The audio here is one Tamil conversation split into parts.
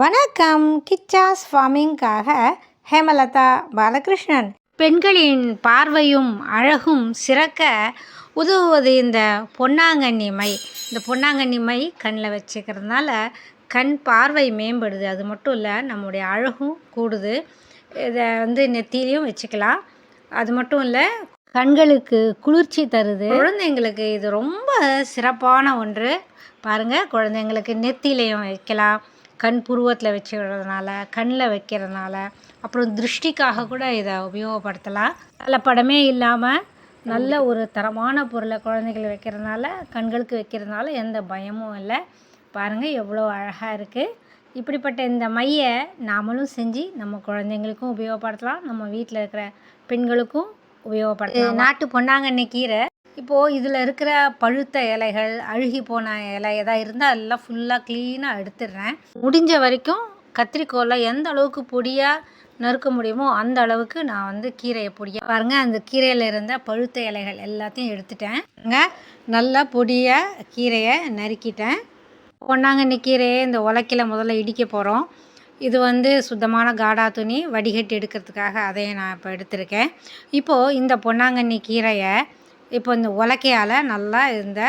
வணக்கம். கிச்சாஸ் ஃபார்மிங்காக ஹேமலதா பாலகிருஷ்ணன். பெண்களின் பார்வையும் அழகும் சிறக்க உதவுவது இந்த பொன்னாங்கண்ணி மை. இந்த பொன்னாங்கண்ணி மை கண்ணில் வச்சுக்கிறதுனால கண் பார்வை மேம்படுது. அது மட்டும் இல்லை நம்முடைய அழகும் கூடுது. இதை வந்து நெத்திலையும் வச்சுக்கலாம். அது மட்டும் இல்லை கண்களுக்கு குளிர்ச்சி தருது. குழந்தைங்களுக்கு இது ரொம்ப சிறப்பான ஒன்று. பாருங்கள் குழந்தைங்களுக்கு நெத்திலையும் வைக்கலாம். கண் புருவத்தில் வச்சுக்கிறதுனால கண்ணில் வைக்கிறதுனால அப்புறம் திருஷ்டிக்காக கூட இதை உபயோகப்படுத்தலாம். கலப்படமே இல்லாமல் நல்ல ஒரு தரமான பொருளை குழந்தைகள் வைக்கிறதுனால கண்களுக்கு வைக்கிறதுனால எந்த பயமும் இல்லை. பாருங்கள் எவ்வளோ அழகாக இருக்குது இப்படிப்பட்ட இந்த மையை நாமளும் செஞ்சு நம்ம குழந்தைங்களுக்கும் உபயோகப்படுத்தலாம். நம்ம வீட்டில் இருக்கிற பெண்களுக்கும் உபயோகப்படுத்தலாம். நாட்டு பொன்னாங்கண்ணி கீரை. இப்போது இதில் இருக்கிற பழுத்த இலைகள் அழுகி போன இலை எதாவது இருந்தால் எல்லாம் ஃபுல்லாக க்ளீனாக எடுத்துடுறேன். முடிஞ்ச வரைக்கும் கத்திரிக்கோலை எந்த அளவுக்கு பொடியாக நறுக்க முடியுமோ அந்த அளவுக்கு நான் வந்து கீரையை பொடியாக பாருங்கள் அந்த கீரையில் இருந்த பழுத்த இலைகள் எல்லாத்தையும் எடுத்துட்டேன். நல்லா பொடியாக கீரையை நறுக்கிட்டேன். பொன்னாங்கண்ணி கீரையை இந்த உலக்கில் முதல்ல இடிக்க போகிறோம் இது வந்து சுத்தமான காடா துணி வடிகட்டி எடுக்கிறதுக்காக அதையும் நான் இப்போ எடுத்திருக்கேன். இப்போது இந்த பொன்னாங்கண்ணி கீரையை இப்போ இந்த உலக்கையால் நல்லா இந்த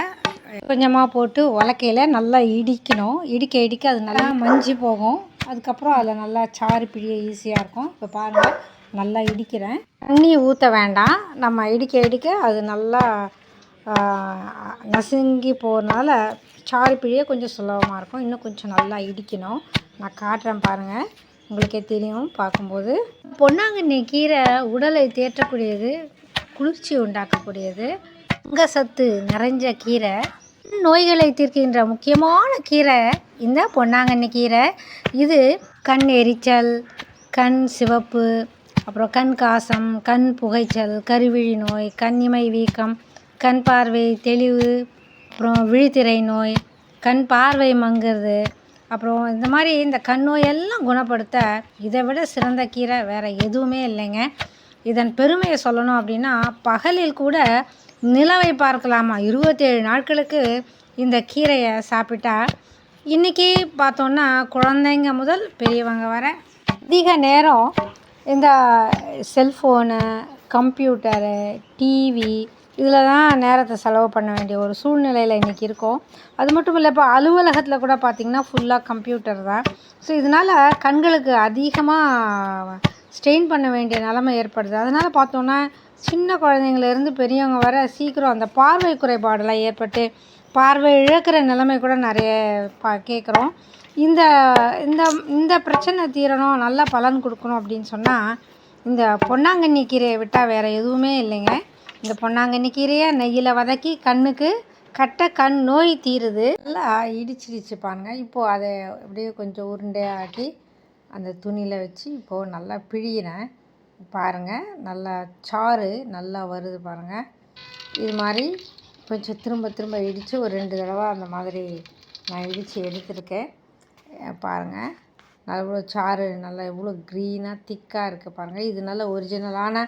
கொஞ்சமாக போட்டு உலக்கையில் நல்லா இடிக்கணும். இடிக்க இடிக்க அது நல்லா மஞ்சி போகும். அதுக்கப்புறம் அதில் நல்லா சாறு பிழிய ஈஸியாக இருக்கும். இப்போ பாருங்கள் நல்லா இடிக்கிறேன். தண்ணி ஊற்ற வேண்டாம். நம்ம இடிக்க இடிக்க அது நல்லா நசுங்கி போகிறனால சாறு பிழிய கொஞ்சம் சுலபமாக இருக்கும். இன்னும் கொஞ்சம் நல்லா இடிக்கணும். நான் காட்டுறேன் பாருங்கள் உங்களுக்கே தெரியும். பார்க்கும்போது பொன்னாங்கண்ணி கீரை உடலை தேற்றக்கூடியது. குளிர்ச்சி உண்டாக்கக்கூடியது. தங்க சத்து நிறைஞ்ச கீரை. நோய்களை தீர்க்கின்ற முக்கியமான கீரை இந்த பொன்னாங்கண்ணி கீரை. இது கண் எரிச்சல் கண் சிவப்பு அப்புறம் கண் காசம் கண் புகைச்சல் கருவிழி நோய் கண் இமை வீக்கம் கண் பார்வை தெளிவு அப்புறம் விழித்திரை நோய் கண் பார்வை மங்குறது அப்புறம் இந்த மாதிரி இந்த கண் நோயெல்லாம் குணப்படுத்த இதை விட சிறந்த கீரை வேறு எதுவுமே இல்லைங்க. இதன் பெருமையை சொல்லணும் அப்படின்னா பகலில் கூட நிலவை பார்க்கலாமா? இருபத்தேழு நாட்களுக்கு இந்த கீரையை சாப்பிட்டா இன்றைக்கி பார்த்தோன்னா குழந்தைங்க முதல் பெரியவங்க வர அதிக நேரம் இந்த செல்ஃபோனு கம்ப்யூட்டரு டிவி இதில் தான் நேரத்தை செலவு பண்ண வேண்டிய ஒரு சூழ்நிலையில் இன்றைக்கி இருக்கோம். அது மட்டும் இல்லை இப்போ அலுவலகத்தில் கூட பார்த்திங்கன்னா ஃபுல்லாக கம்ப்யூட்டர் தான். ஸோ இதனால் கண்களுக்கு அதிகமாக ஸ்ட்ரெயின் பண்ண வேண்டிய நிலமை ஏற்படுது. அதனால் பார்த்தோன்னா சின்ன குழந்தைங்கலேருந்து பெரியவங்க வர சீக்கிரம் அந்த பார்வை குறைபாடெல்லாம் ஏற்பட்டு பார்வை இழக்கிற நிலைமை கூட நிறைய பா கேட்குறோம். இந்த இந்த இந்த பிரச்சனை தீரணும் நல்ல பலன் கொடுக்கணும் அப்படின்னு சொன்னால் இந்த பொன்னாங்கண்ணி கீரையை விட்டால் வேறு எதுவுமே இல்லைங்க. இந்த பொன்னாங்கண்ணி கீரையை நெய்யில் வதக்கி கண்ணுக்கு கட்ட கண் நோய் தீருது. நல்லா இடிச்சிடுச்சு பாருங்க. இப்போது அதை அப்படியே கொஞ்சம் உருண்டையாக்கி அந்த துணியில் வச்சு இப்போது நல்லா பிழியிறேன். பாருங்கள் நல்லா சாறு நல்லா வருது பாருங்கள் இது மாதிரி கொஞ்சம் திரும்ப திரும்ப இடித்து ஒரு ரெண்டு தடவை அந்த மாதிரி நான் இடித்து எடுத்திருக்கேன். பாருங்கள் நல்லா சாறு நல்லா எவ்வளோ க்ரீனாக திக்காக இருக்குது பாருங்கள் இது நல்ல ஒரிஜினலான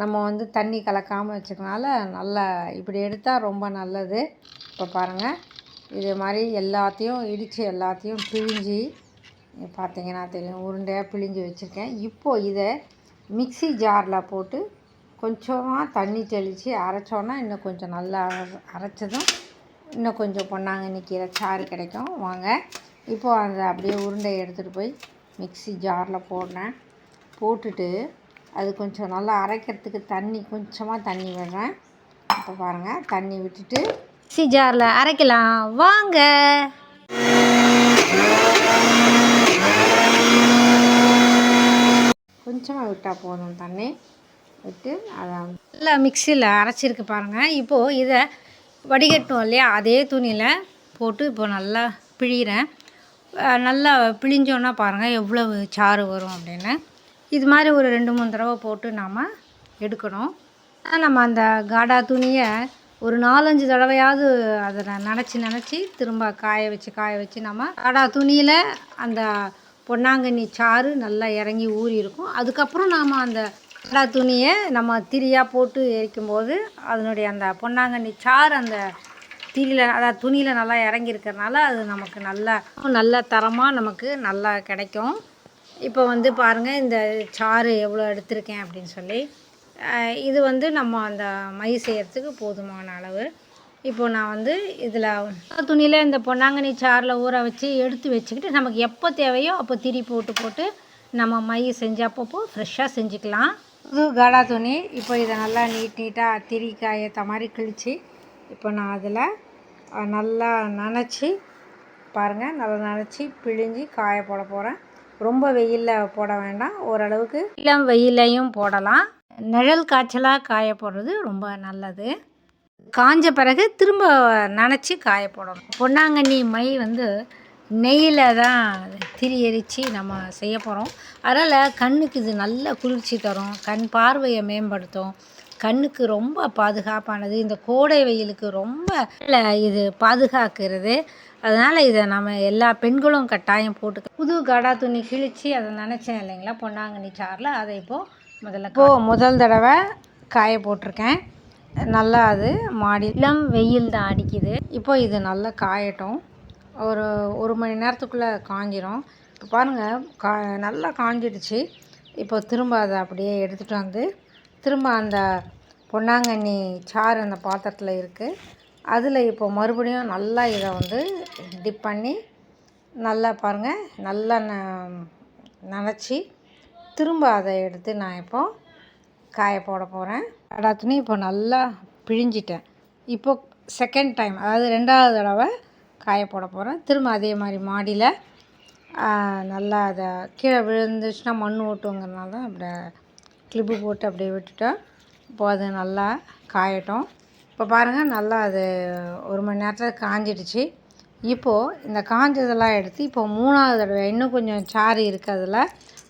நம்ம வந்து தண்ணி கலக்காமல் வச்சுக்கனால நல்லா இப்படி எடுத்தால் ரொம்ப நல்லது. இப்போ பாருங்கள் இது மாதிரி எல்லாத்தையும் இடித்து எல்லாத்தையும் பிழிஞ்சு பார்த்தீங்கன்னா தெரியும் உருண்டையாக பிழிஞ்சு வச்சுருக்கேன். இப்போது இதை மிக்சி ஜாரில் போட்டு கொஞ்சமாக தண்ணி தெளித்து அரைச்சோன்னா இன்னும் கொஞ்சம் நல்லா அரைச்சதும் இன்னும் கொஞ்சம் பொன்னாங்கண்ணி கீரை சாறு கிடைக்கும். வாங்க இப்போது அந்த அப்படியே உருண்டையை எடுத்துகிட்டு போய் மிக்சி ஜாரில் போடுறேன். போட்டுட்டு அது கொஞ்சம் நல்லா அரைக்கிறதுக்கு தண்ணி கொஞ்சமாக தண்ணி விடுறேன். இப்போ பாருங்கள் தண்ணி விட்டுட்டு மிக்சி ஜாரில் அரைக்கலாம். வாங்க. கொஞ்சமாக விட்டால் போதும் தண்ணி விட்டு அதை நல்லா மிக்சியில் அரைச்சிருக்கு பாருங்கள் இப்போது இதை வடிகட்டணும் இல்லையா? அதே துணியில் போட்டு இப்போ நல்லா பிழிகிறேன் நல்லா பிழிஞ்சோன்னா பாருங்கள் எவ்வளவு சாறு வரும் அப்படின்னு. இது மாதிரி ஒரு ரெண்டு மூணு தடவை போட்டு நாம் எடுக்கணும். நம்ம அந்த காடா துணியை ஒரு நாலஞ்சு தடவையாவது அதை நினச்சி நினச்சி திரும்ப காய வச்சு காய வச்சு நம்ம காடா துணியில் அந்த பொன்னாங்கண்ணி சாறு நல்லா இறங்கி ஊறி இருக்கும் அதுக்கப்புறம் நாம் அந்த கடா துணியை நம்ம திரியாக போட்டு எரிக்கும்போது அதனுடைய அந்த பொன்னாங்கண்ணி சாறு அந்த திரியில் அதாவது துணியில் நல்லா இறங்கியிருக்கிறதுனால அது நமக்கு நல்லா நல்ல தரமாக நமக்கு நல்லா கிடைக்கும். இப்போ வந்து பாருங்கள் இந்த சாறு எவ்வளோ எடுத்திருக்கேன் அப்படின்னு சொல்லி. இது வந்து நம்ம அந்த மை செய்கிறதுக்கு போதுமான அளவு. இப்போ நான் வந்து இதில் துணியில் இந்த பொன்னாங்கண்ணி சாரில் ஊற வச்சு எடுத்து வச்சுக்கிட்டு நமக்கு எப்போ தேவையோ அப்போ திரி போட்டு போட்டு நம்ம மை செஞ்சப்பப்போ ஃப்ரெஷ்ஷாக செஞ்சுக்கலாம். இது காடா துணி. இப்போ இதை நல்லா நீட் நீட்டாக திரி காயத்த மாதிரி கிழிச்சு இப்போ நான் அதில் நல்லா நனைச்சி பாருங்கள் நல்லா நனைச்சி பிழிஞ்சு காய போட போகிறேன் ரொம்ப வெயிலில் போட வேண்டாம். ஓரளவுக்கு இளம் வெயிலையும் போடலாம். நிழல் காய்ச்சலாக காய போடுறது ரொம்ப நல்லது. காஞ்ச பிறகு திரும்ப நனைச்சி காய போடணும். பொன்னாங்கண்ணி மை வந்து நெய்யில் தான் திரி எரித்து நம்ம செய்ய போகிறோம் அதனால் கண்ணுக்கு இது நல்ல குளிர்ச்சி தரும். கண் பார்வையை மேம்படுத்தும். கண்ணுக்கு ரொம்ப பாதுகாப்பானது. இந்த கோடை வெயிலுக்கு ரொம்ப இது பாதுகாக்கிறது. அதனால் இதை நம்ம எல்லா பெண்களும் கட்டாயம் போட்டு புது கடா துணி கிழித்து அதை நினச்சேன் இல்லைங்களா? பொன்னாங்கண்ணி சாரில் அதை இப்போது முதல்ல இப்போது முதல் தடவை காய போட்டிருக்கேன். நல்லா அது மாடி இளம் வெயில் தான் அடிக்குது. இப்போ இது நல்லா காயட்டும். ஒரு ஒரு மணி நேரத்துக்குள்ளே காஞ்சிரும். இப்போ பாருங்கள் கா நல்லா காஞ்சிடுச்சு. இப்போ திரும்ப அதை அப்படியே எடுத்துகிட்டு வந்து திரும்ப அந்த பொன்னாங்கண்ணி சாறு அந்த பாத்திரத்தில் இருக்குது அதில் இப்போ மறுபடியும் நல்லா இதை வந்து டிப் பண்ணி நல்லா பாருங்கள் நல்லா ந நனைச்சி திரும்ப அதை எடுத்து நான் இப்போ காய போட போகிறேன் கடா துணி இப்போ நல்லா பிழிஞ்சிட்டேன். இப்போ செகண்ட் டைம் அதாவது ரெண்டாவது தடவை காய போட போகிறேன் திரும்ப அதே மாதிரி மாடியில் நல்லா அதை கீழே விழுந்துச்சுன்னா மண் ஓட்டுங்கிறனால தான் அப்படியே கிளிப்பு போட்டு அப்படியே விட்டுட்டேன் இப்போ அது நல்லா காயட்டும். இப்போ பாருங்கள் நல்லா அது ஒரு மணி நேரத்தில் காஞ்சிடுச்சு. இப்போது இந்த காஞ்சதெல்லாம் எடுத்து இப்போ மூணாவது தடவை இன்னும் கொஞ்சம் சாறு இருக்குது அதில்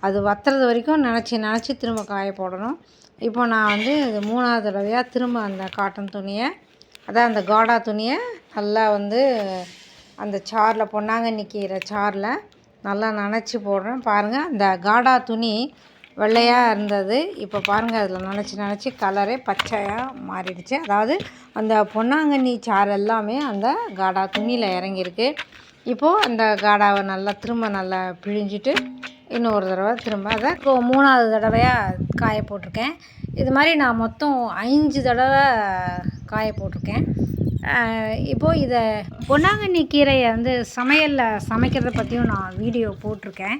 அது வத்துறது வரைக்கும் நினச்சி நினச்சி திரும்ப காய போடணும். இப்போ நான் வந்து இது மூணாவது தடவையாக திரும்ப அந்த காட்டன் துணியை அதான் அந்த காடா துணியை நல்லா வந்து அந்த சாரில் பொன்னாங்கண்ணி கீரை சாரில் நல்லா நனைச்சி போடுறேன். பாருங்கள் அந்த காடா துணி வெள்ளையாக இருந்தது. இப்போ பாருங்கள் அதில் நினச்சி நினச்சி கலரே பச்சையாக மாறிடுச்சு. அதாவது அந்த பொன்னாங்கண்ணி சாறு எல்லாமே அந்த காடா துணியில் இறங்கியிருக்கு. இப்போது அந்த காடாவை நல்லா திரும்ப நல்லா பிழிஞ்சிட்டு இன்னொரு தடவை திரும்ப. அதை இப்போ மூணாவது தடவையாக காய போட்டிருக்கேன். இது மாதிரி நான் மொத்தம் அஞ்சு தடவை காய போட்டிருக்கேன். இப்போது இதை பொன்னாங்கண்ணி கீரையை வந்து சமையலில் சமைக்கிறத பற்றியும் நான் வீடியோ போட்டிருக்கேன்.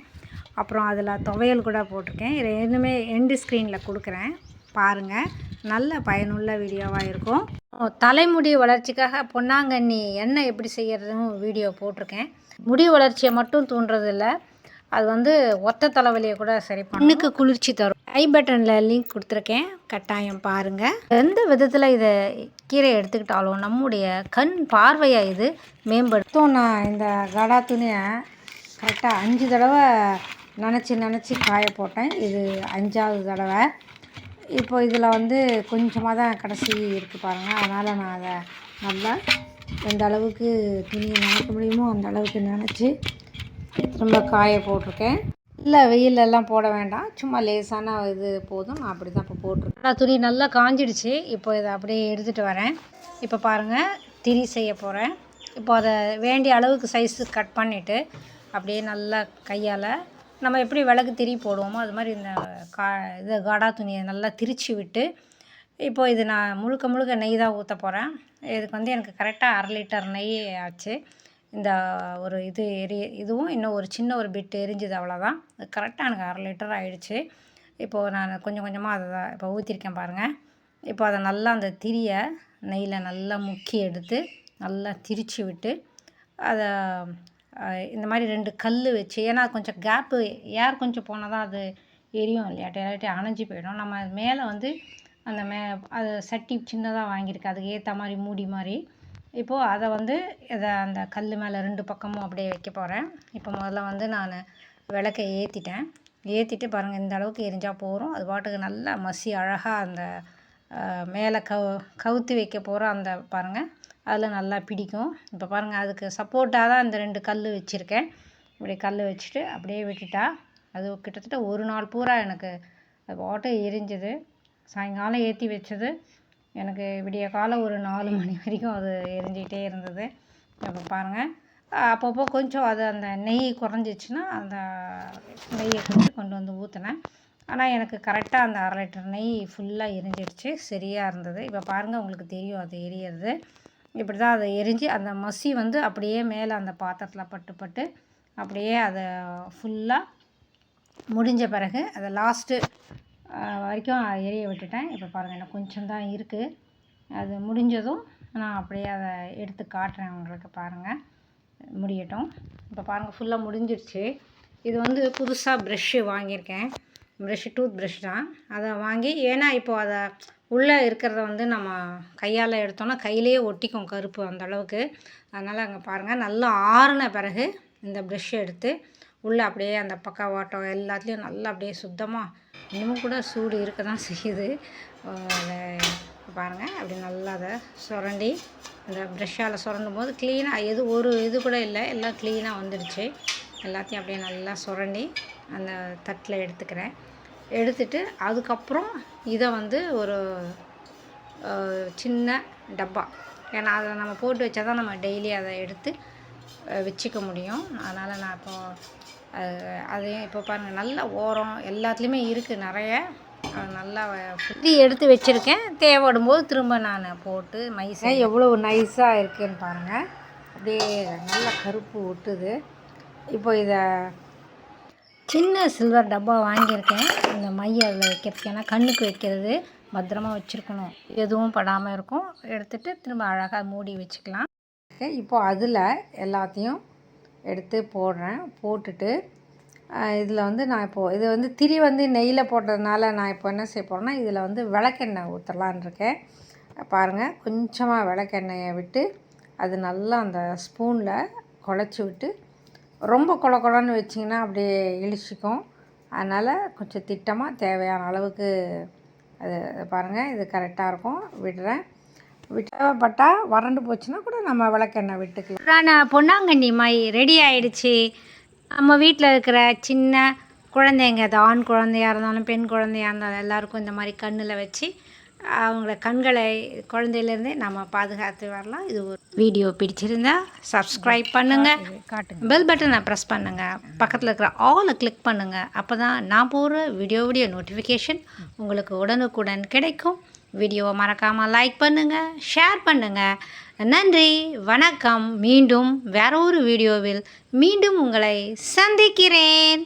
அப்புறம் அதில் துவையல் கூட போட்டிருக்கேன். இதை இன்னுமே எண்டு ஸ்க்ரீனில் கொடுக்குறேன். பாருங்கள் நல்ல பயனுள்ள வீடியோவாக இருக்கும். தலைமுடி வளர்ச்சிக்காக பொன்னாங்கண்ணி எண்ணெய் எப்படி செய்கிறதுன்னு வீடியோ போட்டிருக்கேன். முடி வளர்ச்சியை மட்டும் தூண்டுறதில்லை. அது வந்து ஒத்த தலைவலியை கூட சரி கண்ணுக்கு குளிர்ச்சி தரும். ஐ பட்டனில் லிங்க் கொடுத்துருக்கேன். கட்டாயம் பாருங்கள் எந்த விதத்தில் இதை கீரை எடுத்துக்கிட்டாலும் நம்முடைய கண் பார்வையை இது மேம்படுத்தும். நான் இந்த கடா துணியை கரெக்டாக அஞ்சு தடவை நினச்சி நினச்சி காய போட்டேன். இது அஞ்சாவது தடவை. இப்போ இதில் வந்து கொஞ்சமாக தான் கடைசி இருக்குது பாருங்கள் அதனால் நான் அதை நல்லா எந்த அளவுக்கு துணியை நினைக்க முடியுமோ அந்த அளவுக்கு நினச்சி திரும்ப காய போட்டிருக்கேன். இல்லை வெயிலெல்லாம் போட வேண்டாம். சும்மா லேசான இது போதும். நான் அப்படி தான் இப்போ போட்டிருக்கேன். துணி நல்லா காஞ்சிடுச்சு. இப்போ இதை அப்படியே எடுத்துகிட்டு வரேன். இப்போ பாருங்கள் திரி செய்ய போகிறேன் இப்போ அதை வேண்டிய அளவுக்கு சைஸு கட் பண்ணிவிட்டு அப்படியே நல்லா கையால் நம்ம எப்படி விளக்கு திரி போடுவோமோ அது மாதிரி இந்த கா இது காடா துணியை நல்லா திரிச்சு விட்டு இப்போ இது நான் முழுக்க முழுக்க நெய் தான் ஊற்ற போகிறேன் இதுக்கு வந்து எனக்கு கரெக்டாக அரை லிட்டர் நெய் ஆச்சு. இந்த ஒரு இது எரி இதுவும் இன்னும் ஒரு சின்ன ஒரு பிட்டு எரிஞ்சுது அவ்வளோதான் அது கரெக்டாக எனக்கு அரை லிட்டர் ஆகிடுச்சு இப்போது நான் கொஞ்சம் கொஞ்சமாக அதை தான் இப்போ ஊற்றிருக்கேன் பாருங்கள் இப்போ அதை நல்லா அந்த திரியை நெய்யில் நல்லா முக்கி எடுத்து நல்லா திரிச்சு விட்டு அதை இந்த மாதிரி ரெண்டு கல் வச்சு ஏன்னா கொஞ்சம் கேப்பு ஏர் கொஞ்சம் போனால் தான் அது எரியும் இல்லையாட்டி இல்லாட்டி அணைஞ்சி போயிடும். நம்ம அது மேலே வந்து அந்த மே அது சட்டி சின்னதாக வாங்கியிருக்கு. அதுக்கு ஏற்ற மாதிரி மூடி மாதிரி இப்போது அதை வந்து இதை அந்த கல் மேலே ரெண்டு பக்கமும் அப்படியே வைக்க போகிறேன் இப்போ முதல்ல வந்து நான் விளக்கை ஏற்றிட்டேன் ஏற்றிட்டு பாருங்கள் இந்த அளவுக்கு எரிஞ்சால் போகிறோம் அது பாட்டுக்கு நல்லா மசி அழகாக அந்த மேலே கவு கவுத்து வைக்க போகிற அந்த பாருங்கள் அதில் நல்லா பிடிக்கும். இப்போ பாருங்கள் அதுக்கு சப்போர்ட்டாக தான் இந்த ரெண்டு கல் வச்சுருக்கேன். இப்படி கல் வச்சுட்டு அப்படியே விட்டுட்டா அது கிட்டத்தட்ட ஒரு நாள் பூரா எனக்கு அது பாட்டு எரிஞ்சுது. சாயங்காலம் ஏற்றி வச்சது. எனக்கு விடிய காலம் ஒரு நாலு மணி வரைக்கும் அது எரிஞ்சிக்கிட்டே இருந்தது. இப்போ பாருங்கள் அப்பப்போ கொஞ்சம் அது அந்த நெய் குறைஞ்சிச்சின்னா அந்த நெய்யை கொஞ்சம் கொண்டு வந்து ஊற்றினேன் ஆனால் எனக்கு கரெக்டாக அந்த அரை லிட்டர் நெய் ஃபுல்லாக எரிஞ்சிடுச்சு. சரியாக இருந்தது. இப்போ பாருங்கள் உங்களுக்கு தெரியும் அது எரியறது. இப்படி தான் அதை எரிஞ்சு அந்த மசி வந்து அப்படியே மேலே அந்த பாத்திரத்தில் பட்டு பட்டு அப்படியே அதை ஃபுல்லாக முடிஞ்ச பிறகு அதை லாஸ்ட்டு வரைக்கும் எரிய விட்டுட்டேன். இப்போ பாருங்கள் எனக்கு கொஞ்சம் தான் இருக்குது அது முடிஞ்சதும் நான் அப்படியே அதை எடுத்து காட்டுறேன் உங்களுக்கு பாருங்கள் முடியட்டும். இப்போ பாருங்கள் ஃபுல்லாக முடிஞ்சிடுச்சு. இது வந்து புதுசாக ப்ரெஷ்ஷு வாங்கியிருக்கேன். ப்ரெஷ்ஷு டூத் ப்ரஷ் தான். அதை வாங்கி ஏன்னா இப்போது அதை உள்ளே இருக்கிறத வந்து நம்ம கையால் எடுத்தோன்னா கையிலேயே ஒட்டிக்கும் கருப்பு அந்த அளவுக்கு. அதனால் அங்கே பாருங்கள் நல்லா ஆறுன பிறகு இந்த ப்ரெஷ்ஷை எடுத்து உள்ளே அப்படியே அந்த பக்கவாட்டம் எல்லாத்துலேயும் நல்லா அப்படியே சுத்தமாக இன்னமும் கூட சூடு இருக்க தான் செய்யுது அதை பாருங்கள் அப்படி நல்லா அதை சுரண்டி அந்த ப்ரெஷ்ஷால் சுரண்டும் போது க்ளீனாக எது ஒரு இது கூட இல்லை எல்லாம் க்ளீனாக வந்துடுச்சு. எல்லாத்தையும் அப்படியே நல்லா சுரண்டி அந்த தட்டில் எடுத்துக்கிறேன். எடுத்துட்டு அதுக்கப்புறம் இதை வந்து ஒரு சின்ன டப்பா. ஏன்னா அதை நம்ம போட்டு வச்சா தான் நம்ம டெய்லி அதை எடுத்து வச்சுக்க முடியும். அதனால் நான் இப்போது அதையும் இப்போ பாருங்கள் நல்ல ஓரம் எல்லாத்துலேயுமே இருக்குது நிறைய. நல்லா சுற்றி எடுத்து வச்சுருக்கேன். தேவைப்படும் போது திரும்ப நான் போட்டு நைஸாக எவ்வளோ நைஸாக இருக்குன்னு பாருங்கள் அப்படியே நல்லா கருப்பு ஒட்டுது. இப்போ இதை சின்ன சில்வர் டப்பா வாங்கியிருக்கேன். இந்த மை அதில் வைக்கிறதுக்கு. ஏன்னா கண்ணுக்கு வைக்கிறது பத்திரமா வச்சுருக்கணும். எதுவும் படாமல் இருக்கும். எடுத்துகிட்டு திரும்ப அழகாக மூடி வச்சுக்கலாம். இப்போ அதில் எல்லாத்தையும் எடுத்து போடுறேன். போட்டுட்டு இதில் வந்து நான் இப்போது இது வந்து திரி வந்து நெய்யில் போட்டதுனால நான் இப்போ என்ன செய்ய போகிறேன்னா இதில் வந்து விளக்கெண்ணெய் ஊற்றலான்னு இருக்கேன். பாருங்கள் கொஞ்சமாக விளக்கெண்ணெயை விட்டு அது நல்லா அந்த ஸ்பூனில் குழச்சி விட்டு ரொம்ப கொல கொலன்னு வச்சிங்கன்னா அப்படியே இழிச்சிக்கும். அதனால் கொஞ்சம் திட்டமாக தேவையான அளவுக்கு அது பாருங்கள் இது கரெக்டாக இருக்கும். விடுறேன். விட்டப்பட்டா வறண்டு போச்சுன்னா கூட நம்ம விளக்கெண்ணெய் விட்டுக்கலாம். நான் பொன்னாங்கண்ணி மை ரெடி ஆயிடுச்சு. நம்ம வீட்டில் இருக்கிற சின்ன குழந்தைங்க அது ஆண் குழந்தையாக இருந்தாலும் பெண் குழந்தையாக இருந்தாலும் எல்லாருக்கும் இந்த மாதிரி கண்ணில் வச்சு அவங்கள கண்களை குழந்தையிலேருந்தே நம்ம பாதுகாத்து வரலாம். இது ஒரு வீடியோ பிடிச்சிருந்தா சப்ஸ்கிரைப் பண்ணுங்கள் காட்டுங்க. பெல் பட்டனை ப்ரெஸ் பண்ணுங்கள் பக்கத்தில் இருக்கிற ஆலை கிளிக் பண்ணுங்கள் அப்போ தான் நான் போடுற வீடியோ வீடியோ நோட்டிஃபிகேஷன் உங்களுக்கு உடனுக்குடன் கிடைக்கும். வீடியோவை மறக்காமல் லைக் பண்ணுங்கள் ஷேர் பண்ணுங்கள் நன்றி வணக்கம். மீண்டும் வேற ஒரு வீடியோவில் மீண்டும் உங்களை சந்திக்கிறேன்.